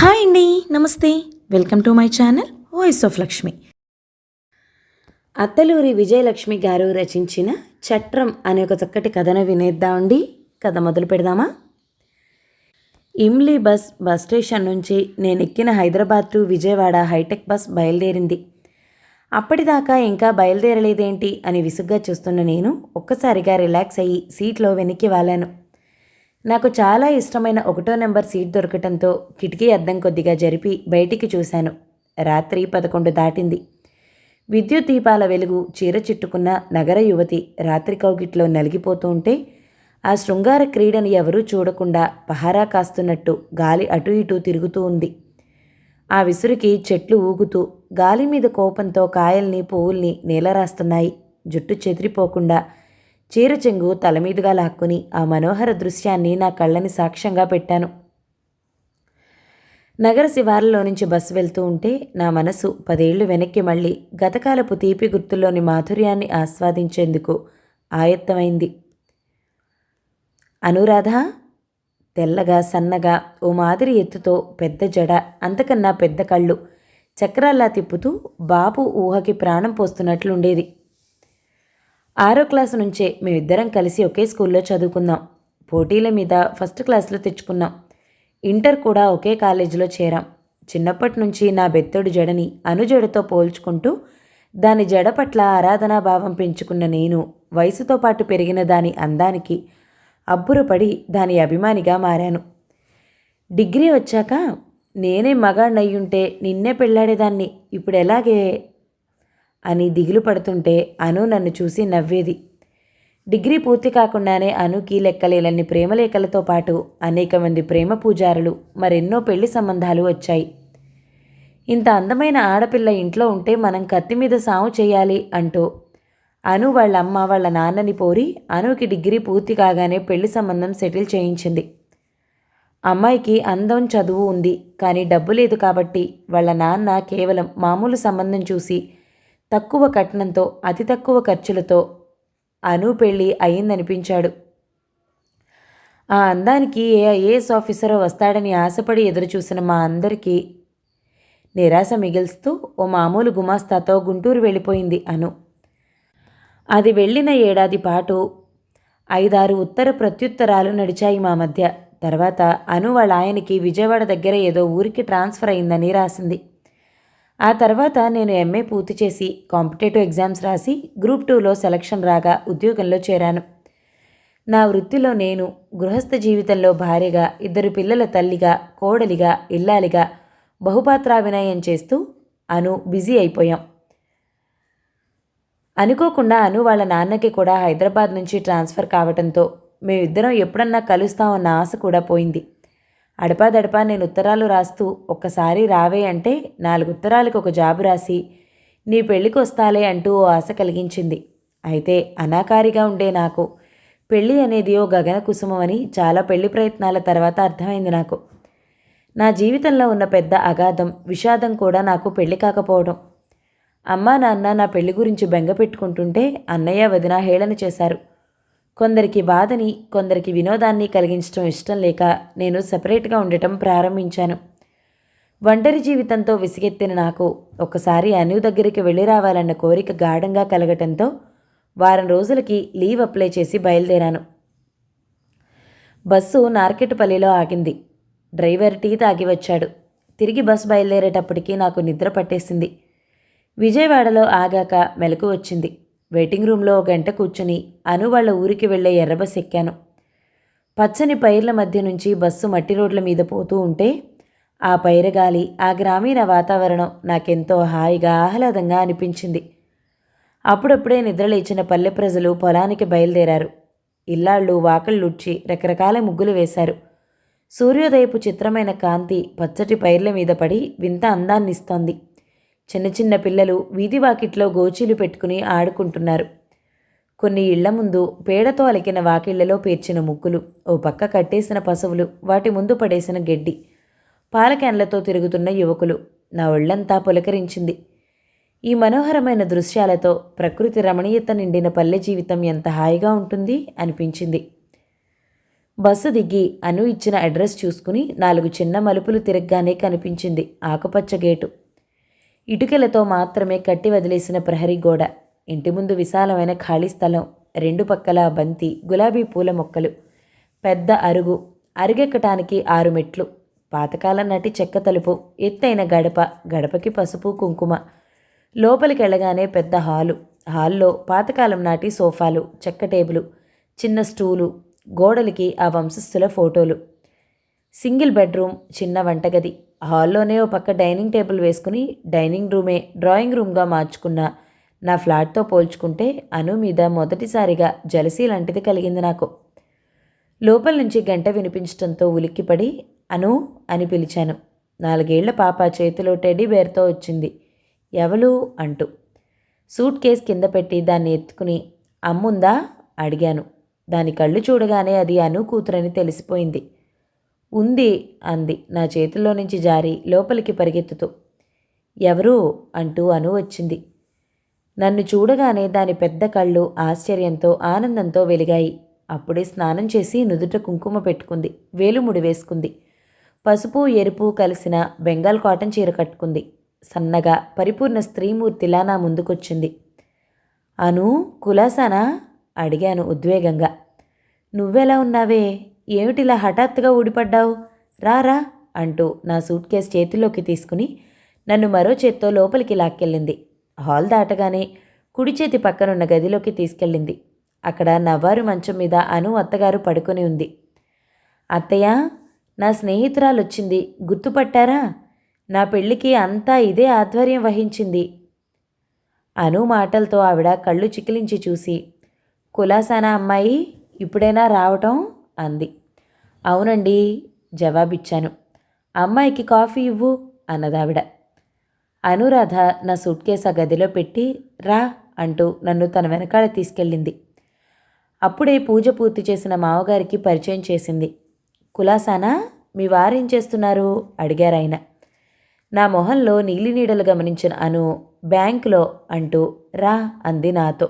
Hi అండి నమస్తే. Welcome to my channel voice of Lakshmi. Attaluri Vijayalakshmi garu రచించిన చట్రం అనే ఒక చక్కటి కథను వినేద్దామండి కథ మొదలు పెడదామా? ఇమ్లీ బస్ బస్ స్టేషన్ నుంచి నేను ఎక్కిన Hyderabad to Vijayawada hi tech bus బయలుదేరింది. అప్పటిదాకా ఇంకా బయలుదేరలేదేంటి అని విసుగ్గా చూస్తున్న నేను ఒక్కసారిగా రిలాక్స్ అయ్యి సీట్లో వెనక్కి వాలాను. నాకు చాలా ఇష్టమైన ఒకటో నెంబర్ సీట్ దొరకటంతో కిటికీ అద్దం కొద్దిగా జరిపి బయటికి చూశాను. రాత్రి పదకొండు దాటింది. విద్యుత్ దీపాల వెలుగు చీర చిట్టుకున్న నగర యువతి రాత్రి కౌగిట్లో నలిగిపోతూ ఉంటే ఆ శృంగార క్రీడని ఎవరూ చూడకుండా పహారా కాస్తున్నట్టు గాలి అటు ఇటు తిరుగుతూ ఉంది. ఆ విసురుకి చెట్లు ఊగుతూ గాలి మీద కోపంతో కాయల్ని పువ్వుల్ని నేలరాస్తున్నాయి. జుట్టు చెదిరిపోకుండా చీర చెంగు తలమీదుగా లాక్కుని ఆ మనోహర దృశ్యాన్ని నా కళ్ళని సాక్ష్యంగా పెట్టాను. నగర శివార్లలో నుంచి బస్సు వెళ్తూ ఉంటే నా మనసు పదేళ్ళు వెనక్కి మళ్ళీ గతకాలపు తీపి గుర్తుల్లోని మాధుర్యాన్ని ఆస్వాదించేందుకు ఆయత్తమైంది. అనురాధ తెల్లగా సన్నగా ఓ మాదిరి ఎత్తుతో పెద్ద జడ అంతకన్నా పెద్ద కళ్ళు చక్రాల్లా తిప్పుతూ బాపు ఊహకి ప్రాణం పోస్తున్నట్లుండేది. ఆరో క్లాసు నుంచే మేమిద్దరం కలిసి ఒకే స్కూల్లో చదువుకున్నాం. పోటీల మీద ఫస్ట్ క్లాస్లో తెచ్చుకున్నాం. ఇంటర్ కూడా ఒకే కాలేజీలో చేరాం. చిన్నప్పటి నుంచి నా బెత్తడు జడని అనుజడతో పోల్చుకుంటూ దాని జడ పట్ల ఆరాధనా భావం పెంచుకున్న నేను వయసుతో పాటు పెరిగిన దాని అందానికి అబ్బురపడి దాని అభిమానిగా మారాను. డిగ్రీ వచ్చాక నేనే మగాడినయ్యుంటే నిన్నే పెళ్ళాడేదాన్ని. ఇప్పుడు ఎలాగే? అని దిగులు పడుతుంటే అను నన్ను చూసి నవ్వేది. డిగ్రీ పూర్తి కాకుండానే అనుకి లెక్కలేలన్ని ప్రేమలేఖలతో పాటు అనేక మంది ప్రేమ పూజారులు మరెన్నో పెళ్ళి సంబంధాలు వచ్చాయి. ఇంత అందమైన ఆడపిల్ల ఇంట్లో ఉంటే మనం కత్తి మీద సాము చేయాలి అంటూ అను వాళ్ళ అమ్మ వాళ్ళ నాన్నని పోరి అనుకి డిగ్రీ పూర్తి కాగానే పెళ్ళి సంబంధం సెటిల్ చేయించింది. అమ్మాయికి అందం చదువు ఉంది కానీ డబ్బు లేదు కాబట్టి వాళ్ళ నాన్న కేవలం మామూలు సంబంధం చూసి తక్కువ కట్నంతో అతి తక్కువ ఖర్చులతో అను పెళ్ళి అయిందనిపించాడు. ఆ అందానికి ఏ ఐఏఎస్ ఆఫీసరో వస్తాడని ఆశపడి ఎదురుచూసిన మా అందరికీ నిరాశ మిగిల్స్తూ ఓ మామూలు గుమాస్తాతో గుంటూరు వెళ్ళిపోయింది అను. అది వెళ్ళిన ఏడాది పాటు ఐదారు ఉత్తర ప్రత్యుత్తరాలు నడిచాయి మా మధ్య. తర్వాత అను వాళ్ళ ఆయనకి విజయవాడ దగ్గర ఏదో ఊరికి ట్రాన్స్ఫర్ అయిందని రాసింది. ఆ తర్వాత నేను ఎంఏ పూర్తి చేసి కాంపిటేటివ్ ఎగ్జామ్స్ రాసి గ్రూప్ టూలో సెలక్షన్ రాగా ఉద్యోగంలో చేరాను. నా వృత్తిలో నేను గృహస్థ జీవితంలో భార్యగా ఇద్దరు పిల్లల తల్లిగా కోడలిగా ఇల్లాలిగా బహుపాత్రాభినయం చేస్తూ అను బిజీ అయిపోయాం. అనుకోకుండా అను వాళ్ళ నాన్నకి కూడా హైదరాబాద్ నుంచి ట్రాన్స్ఫర్ కావడంతో మేమిద్దరం ఎప్పుడన్నా కలుస్తామన్న ఆశ కూడా పోయింది. అడపాదడపా నేను ఉత్తరాలు రాస్తూ ఒక్కసారి రావే అంటే నాలుగు ఉత్తరాలకు ఒక జాబు రాసి నీ పెళ్ళికి వస్తాలే అంటూ ఓ ఆశ కలిగించింది. అయితే అనాకారిగా ఉండే నాకు పెళ్ళి అనేది ఓ గగన కుసుమం అని చాలా పెళ్ళి ప్రయత్నాల తర్వాత అర్థమైంది నాకు. నా జీవితంలో ఉన్న పెద్ద అగాధం విషాదం కూడా నాకు పెళ్ళి కాకపోవడం. అమ్మా నాన్న నా పెళ్ళి గురించి బెంగ పెట్టుకుంటుంటే అన్నయ్య వదిన హేళన చేశారు. కొందరికి బాధని కొందరికి వినోదాన్ని కలిగించడం ఇష్టం లేక నేను సపరేట్గా ఉండటం ప్రారంభించాను. ఒంటరి జీవితంతో విసిగెత్తిన నాకు ఒకసారి అను దగ్గరికి వెళ్ళి రావాలన్న కోరిక గాఢంగా కలగటంతో వారం రోజులకి లీవ్ అప్లై చేసి బయలుదేరాను. బస్సు నార్కెట్పల్లిలో ఆగింది. డ్రైవర్ టీ తాగి వచ్చాడు. తిరిగి బస్సు బయలుదేరేటప్పటికీ నాకు నిద్ర పట్టేసింది. విజయవాడలో ఆగాక మెలకు వచ్చింది. వెయిటింగ్ రూమ్లో ఒక గంట కూర్చుని అను వాళ్ళ ఊరికి వెళ్ళే ఎర్రబస్ ఎక్కాను. పచ్చని పైర్ల మధ్య నుంచి బస్సు మట్టి రోడ్ల మీద పోతూ ఉంటే ఆ పైరగాలి ఆ గ్రామీణ వాతావరణం నాకెంతో హాయిగా ఆహ్లాదంగా అనిపించింది. అప్పుడప్పుడే నిద్రలేచిన పల్లె ప్రజలు పొలానికి బయలుదేరారు. ఇల్లాళ్ళు వాకళ్ళుడ్చి రకరకాల ముగ్గులు వేశారు. సూర్యోదయపు చిత్రమైన కాంతి పచ్చటి పైర్ల మీద పడి వింత అందాన్నిస్తోంది. చిన్న చిన్న పిల్లలు వీధి వాకిట్లో గోచీలు పెట్టుకుని ఆడుకుంటున్నారు. కొన్ని ఇళ్ళ ముందు పేడతో అలికిన వాకిళ్ళలో పేర్చిన ముగ్గులు ఓ పక్క కట్టేసిన పశువులు వాటి ముందు పడేసిన గడ్డి పాలక్యాన్లతో తిరుగుతున్న యువకులు. నా ఒళ్ళంతా పులకరించింది. ఈ మనోహరమైన దృశ్యాలతో ప్రకృతి రమణీయత నిండిన పల్లె జీవితం ఎంత హాయిగా ఉంటుంది అనిపించింది. బస్సు దిగి అను ఇచ్చిన అడ్రస్ చూసుకుని నాలుగు చిన్న మలుపులు తిరగగానే కనిపించింది ఆకుపచ్చ గేటు. ఇటుకలతో మాత్రమే కట్టి వదిలేసిన ప్రహరీ గోడ ఇంటి ముందు విశాలమైన ఖాళీ స్థలం రెండు పక్కల బంతి గులాబీ పూల మొక్కలు పెద్ద అరుగు అరుగెక్కటానికి ఆరు మెట్లు పాతకాలం నాటి చెక్క తలుపు ఎత్తైన గడప గడపకి పసుపు కుంకుమ. లోపలికి వెళ్ళగానే పెద్ద హాలు హాల్లో పాతకాలం నాటి సోఫాలు చెక్క టేబులు చిన్న స్టూలు గోడలకి ఆ వంశస్థుల ఫోటోలు. సింగిల్ బెడ్రూమ్ చిన్న వంటగది. హాల్లోనే ఓ పక్క డైనింగ్ టేబుల్ వేసుకుని డైనింగ్ రూమే డ్రాయింగ్ రూమ్గా మార్చుకున్న నా ఫ్లాట్తో పోల్చుకుంటే అను మీద మొదటిసారిగా జలసీ లాంటిది కలిగింది నాకు. లోపల నుంచి గంట వినిపించడంతో ఉలిక్కిపడి అను అని పిలిచాను. నాలుగేళ్ళ పాప చేతిలో టెడ్డీ బేర్తో వచ్చింది. ఎవలు? అంటూ. సూట్ కేస్ కింద పెట్టి దాన్ని ఎత్తుకుని అమ్ముందా? అడిగాను. దాని కళ్ళు చూడగానే అది అను కూతురని తెలిసిపోయింది. ఉంది అంది. నా చేతుల్లో నుంచి జారి లోపలికి పరిగెత్తుతూ. ఎవరు? అంటూ అను వచ్చింది. నన్ను చూడగానే దాని పెద్ద కళ్ళు ఆశ్చర్యంతో ఆనందంతో వెలిగాయి. అప్పుడే స్నానం చేసి నుదుట కుంకుమ పెట్టుకుంది. వేలుముడి వేసుకుంది పసుపు ఎరుపు కలిసిన బెంగాల్ కాటన్ చీర కట్టుకుంది. సన్నగా పరిపూర్ణ స్త్రీమూర్తిలా నా ముందుకొచ్చింది. అను కులాసానా? అడిగాను ఉద్వేగంగా. నువ్వెలా ఉన్నావే? ఏమిటిలా హఠాత్తుగా ఊడిపడ్డావు? రారా అంటూ నా సూట్ కేస్ చేతిలోకి తీసుకుని నన్ను మరో చేత్తో లోపలికి లాక్కెళ్ళింది. హాల్ దాటగానే కుడి చేతి పక్కనున్న గదిలోకి తీసుకెళ్ళింది. అక్కడ నవ్వారు మంచం మీద అను అత్తగారు పడుకొని ఉంది. అత్తయ్య నా స్నేహితురాలు వచ్చింది గుర్తుపట్టారా? నా పెళ్ళికి అంతా ఇదే ఆధ్వర్యం వహించింది. అను మాటలతో ఆవిడ కళ్ళు చికిలించి చూసి కులాసానా అమ్మాయి ఇప్పుడైనా రావటం? అంది. అవునండి జవాబిచ్చాను. అమ్మాయికి కాఫీ ఇవ్వు అన్నదావిడ. అనురాధ నా సూట్ కేసు ఆ గదిలో పెట్టి రా అంటూ నన్ను తన వెనకాల తీసుకెళ్ళింది. అప్పుడే పూజ పూర్తి చేసిన మావగారికి పరిచయం చేసింది. కులాసానా మీ వారేం చేస్తున్నారు? అడిగారాయన నా మొహంలో నీలి నీడలు గమనించిన అను బ్యాంకులో అంటూ రా అంది నాతో.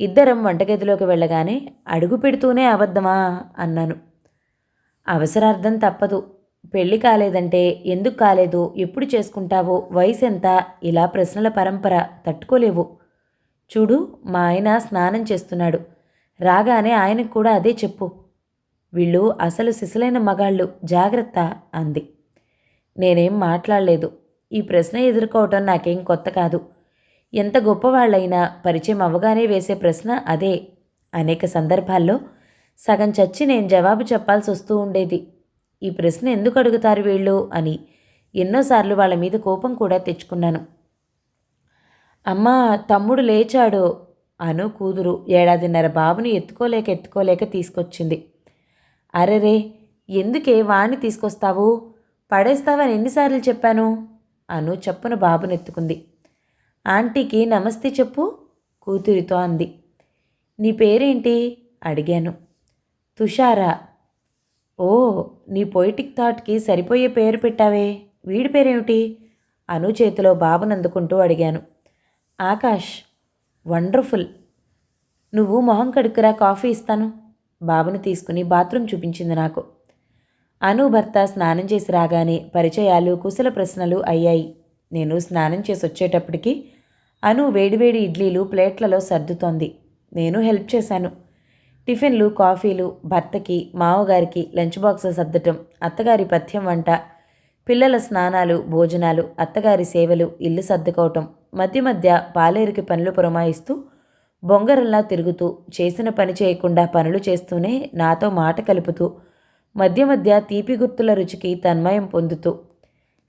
ఇద్దరం వంటగదిలోకి వెళ్ళగానే అడుగు పెడుతూనే అబద్ధమా అన్నాను. అవసరార్థం తప్పదు. పెళ్ళి కాలేదంటే ఎందుకు కాలేదు? ఎప్పుడు చేసుకుంటావో? వయసు ఎంత? ఇలా ప్రశ్నల పరంపర తట్టుకోలేవు. చూడు మా ఆయన స్నానం చేస్తున్నాడు. రాగానే ఆయనకు కూడా అదే చెప్పు. వీళ్ళు అసలు సిసలైన మగాళ్ళు. జాగ్రత్త అంది. నేనేం మాట్లాడలేదు. ఈ ప్రశ్న ఎదుర్కోవటం నాకేం కొత్త కాదు. ఎంత గొప్పవాళ్ళైనా పరిచయం అవ్వగానే వేసే ప్రశ్న అదే. అనేక సందర్భాల్లో సగం చచ్చి నేను జవాబు చెప్పాల్సి వస్తూ ఉండేది. ఈ ప్రశ్న ఎందుకు అడుగుతారు వీళ్ళు అని ఎన్నోసార్లు వాళ్ళ మీద కోపం కూడా తెచ్చుకున్నాను. అమ్మా తమ్ముడు లేచాడు అను కూతురు ఏడాదిన్నర బాబుని ఎత్తుకోలేక ఎత్తుకోలేక తీసుకొచ్చింది. అరెరే ఎందుకే వాణ్ణి తీసుకొస్తావు? పడేస్తావని ఎన్నిసార్లు చెప్పాను? అను చెప్పున బాబునెత్తుకుంది. ఆంటీకి నమస్తే చెప్పు కూతురితో అంది. నీ పేరేంటి? అడిగాను. తుషారా. ఓ నీ పొయిటిక్ థాట్కి సరిపోయే పేరు పెట్టావే. వీడి పేరేమిటి? అను చేతిలో బాబునందుకుంటూ అడిగాను. ఆకాష్ వండర్ఫుల్. నువ్వు మొహం కడుక్కురా కాఫీ ఇస్తాను. బాబుని తీసుకుని బాత్రూమ్ చూపించింది నాకు. అను భర్త స్నానం చేసి రాగానే పరిచయాలు కుశల ప్రశ్నలు అయ్యాయి. నేను స్నానం చేసి వచ్చేటప్పటికి అను వేడివేడి ఇడ్లీలు ప్లేట్లలో సర్దుతోంది. నేను హెల్ప్ చేశాను. టిఫిన్లు కాఫీలు భర్తకి మావగారికి లంచ్ బాక్స్ సర్దటం అత్తగారి పథ్యం వంట పిల్లల స్నానాలు భోజనాలు అత్తగారి సేవలు ఇల్లు సర్దుకోవటం మధ్య మధ్య పాలేరుకి పనులు పురమాయిస్తూ బొంగరల్లా తిరుగుతూ చేసిన పని చేయకుండా పనులు చేస్తూనే నాతో మాట కలుపుతూ మధ్య మధ్య తీపి గుర్తుల రుచికి తన్మయం పొందుతూ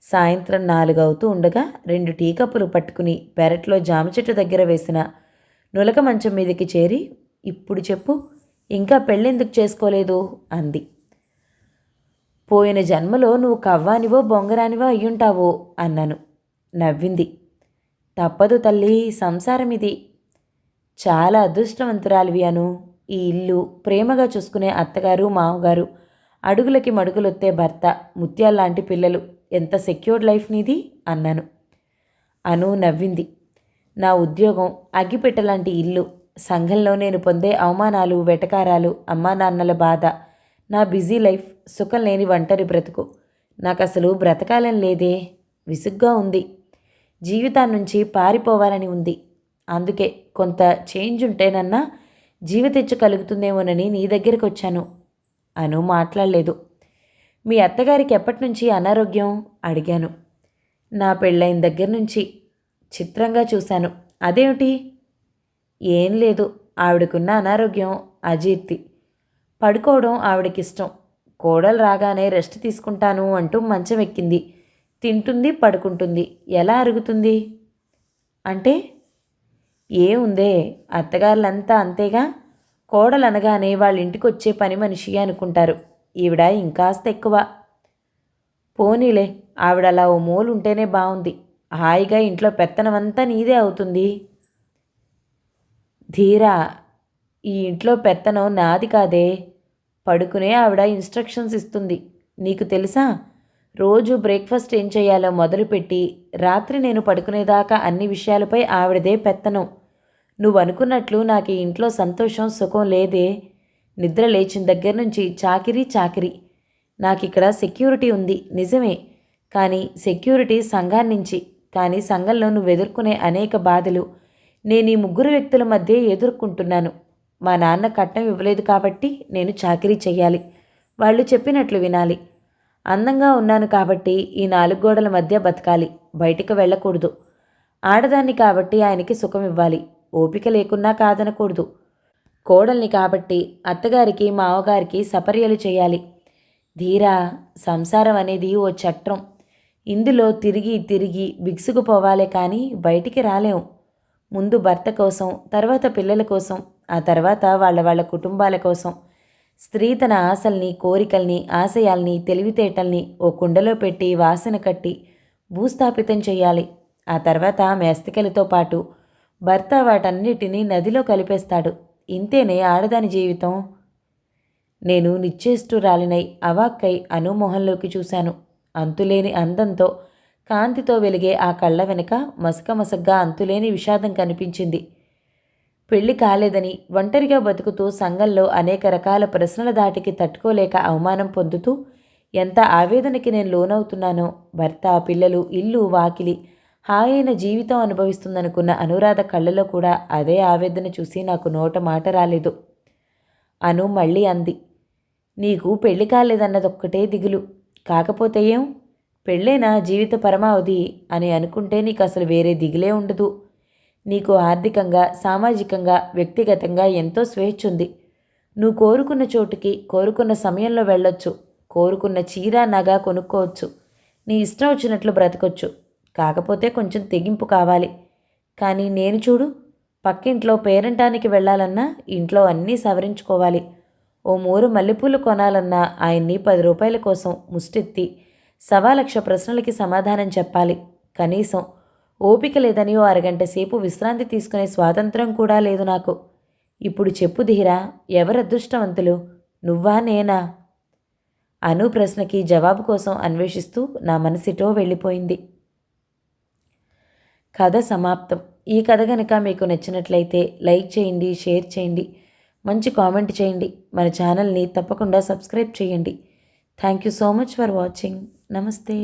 సాయంత్రం నాలుగవుతూ ఉండగా రెండు టీ కప్పులు పట్టుకుని పెరట్లో జామ చెట్టు దగ్గర వేసిన నులక మంచం మీదకి చేరి ఇప్పుడు చెప్పు ఇంకా పెళ్ళెందుకు చేసుకోలేదు? అంది. పోయిన జన్మలో నువ్వు కవ్వానివో బొంగరానివో అయ్యుంటావో అన్నాను. నవ్వింది. తప్పదు తల్లి సంసారం ఇది చాలా అదృష్టవంతురాలివి అను. ఈ ఇల్లు ప్రేమగా చూసుకునే అత్తగారు మామగారు అడుగులకి మడుగులొత్తే భర్త ముత్యాల్లాంటి పిల్లలు. ఎంత సెక్యూర్డ్ లైఫ్ నీది? అన్నాను. అను నవ్వింది. నా ఉద్యోగం అగ్గిపెట్టలాంటి ఇల్లు. సంఘంలో నేను పొందే అవమానాలు వెటకారాలు అమ్మా నాన్నల బాధ నా బిజీ లైఫ్ సుఖం లేని ఒంటరి బ్రతుకు. నాకు అసలు బ్రతకాలని లేదే. విసుగ్గా ఉంది. జీవితాన్నించి పారిపోవాలని ఉంది. అందుకే కొంత చేంజ్ ఉంటేనన్నా జీవితెచ్చు కలుగుతుందేమోనని నీ దగ్గరికి వచ్చాను అను మాట్లాడలేదు. మీ అత్తగారికి ఎప్పటి నుంచి అనారోగ్యం? అడిగాను. నా పెళ్ళైన దగ్గర నుంచి చిత్రంగా చూశాను. అదేమిటి? ఏం లేదు. ఆవిడకున్న అనారోగ్యం అజీర్తి. పడుకోవడం ఆవిడకిష్టం. కోడలు రాగానే రెస్ట్ తీసుకుంటాను అంటూ మంచం ఎక్కింది. తింటుంది పడుకుంటుంది. ఎలా అరుగుతుంది? అంటే ఏముందే అత్తగారులంతా అంతేగా? కోడలు అనగానే వాళ్ళ ఇంటికి వచ్చే పని మనిషి అనుకుంటారు. ఈవిడ ఇంకాస్త ఎక్కువ. పోనీలే ఆవిడ అలా ఓ మూలు ఉంటేనే బాగుంది హాయిగా ఇంట్లో పెత్తనమంతా నీదే అవుతుంది. ధీరా ఈ ఇంట్లో పెత్తనం నాది కాదే. పడుకునే ఆవిడ ఇన్స్ట్రక్షన్స్ ఇస్తుంది. నీకు తెలుసా? రోజు బ్రేక్ఫాస్ట్ ఏం చేయాలో మొదలుపెట్టి రాత్రి నేను పడుకునేదాకా అన్ని విషయాలపై ఆవిడదే పెత్తనం. నువ్వు అనుకున్నట్లు నాకు ఈ ఇంట్లో సంతోషం సుఖం లేదే. నిద్ర లేచిన దగ్గర నుంచి చాకిరీ చాకిరీ. నాకు ఇక్కడ సెక్యూరిటీ ఉంది నిజమే. కానీ సెక్యూరిటీ సంఘాన్నించి కానీ సంఘంలో నువ్వు ఎదుర్కొనే అనేక బాధలు. నేను ఈ ముగ్గురు వ్యక్తుల మధ్య ఎదుర్కొంటున్నాను. మా నాన్న కట్నం ఇవ్వలేదు కాబట్టి నేను చాకరీ చెయ్యాలి. వాళ్ళు చెప్పినట్లు వినాలి. అందంగా ఉన్నాను కాబట్టి ఈ నాలుగు గోడల మధ్య బతకాలి. బయటికి వెళ్ళకూడదు. ఆడదాన్ని కాబట్టి ఆయనకి సుఖం ఇవ్వాలి. ఓపిక లేకున్నా కాదనకూడదు. కోడల్ని కాబట్టి అత్తగారికి మావగారికి సపర్యలు చేయాలి. ధీరా సంసారం అనేది ఓ చట్రం ఇందులో తిరిగి తిరిగి బిగుసుకుపోవాలే కానీ బయటికి రాలేం ముందు భర్త కోసం తర్వాత పిల్లల కోసం ఆ తర్వాత వాళ్ళ వాళ్ళ కుటుంబాల కోసం. స్త్రీ తన ఆశల్ని కోరికల్ని ఆశయాల్ని తెలివితేటల్ని ఓ కుండలో పెట్టి వాసన కట్టి భూస్థాపితం చేయాలి. ఆ తర్వాత మేస్తికలతో పాటు భర్త వాటన్నిటినీ నదిలో కలిపేస్తాడు. ఇంతేనే ఆడదాని జీవితం. నేను నిశ్చేష్టురాలినై అవాక్కై అనుమోహంలోకి చూశాను. అంతులేని అందంతో కాంతితో వెలిగే ఆ కళ్ళ వెనుక మసక మసగ్గా అంతులేని విషాదం కనిపించింది. పెళ్ళి కాలేదని ఒంటరిగా బతుకుతూ సంఘంలో అనేక రకాల ప్రశ్నల దాటికి తట్టుకోలేక అవమానం పొందుతూ ఎంత ఆవేదనకి నేను లోనవుతున్నానో భర్త పిల్లలు ఇల్లు వాకిలి హాయైన జీవితం అనుభవిస్తుందనుకున్న అనురాధ కళ్ళలో కూడా అదే ఆవేదన చూసి నాకు నోట మాట రాలేదు. అను మళ్ళీ అంది నీకు పెళ్ళి కాలేదన్నదొక్కటే దిగులు. కాకపోతే ఏం? పెళ్ళేనా జీవిత పరమావధి? అని అనుకుంటే నీకు అసలు వేరే దిగులే ఉండదు. నీకు ఆర్థికంగా సామాజికంగా వ్యక్తిగతంగా ఎంతో స్వేచ్ఛ ఉంది. నువ్వు కోరుకున్న చోటుకి కోరుకున్న సమయంలో వెళ్ళొచ్చు. కోరుకున్న చీర నగ కొనుక్కోవచ్చు. నీ ఇష్టం వచ్చినట్లు బ్రతకొచ్చు. కాకపోతే కొంచెం తెగింపు కావాలి. కానీ నేను చూడు పక్కింట్లో పేరంటానికి వెళ్ళాలన్నా ఇంట్లో అన్నీ సవరించుకోవాలి. ఓ మూరు మల్లెపూలు కొనాలన్నా ఆయన్ని పది రూపాయల కోసం ముష్టెత్తి సవా లక్ష ప్రశ్నలకి సమాధానం చెప్పాలి. కనీసం ఓపిక లేదని ఓ అరగంట సేపు విశ్రాంతి తీసుకునే స్వాతంత్రం కూడా లేదు నాకు. ఇప్పుడు చెప్పు ధీరా ఎవరు అదృష్టవంతులు? నువ్వా నేనా? అను ప్రశ్నకి జవాబు కోసం అన్వేషిస్తూ నా మనసిటో వెళ్ళిపోయింది. కథ సమాప్తం. ఈ కథ కనుక మీకు నచ్చినట్లయితే లైక్ చేయండి షేర్ చేయండి మంచి కామెంట్ చేయండి మన ఛానల్ని తప్పకుండా సబ్స్క్రైబ్ చేయండి. Thank you so much for watching. నమస్తే.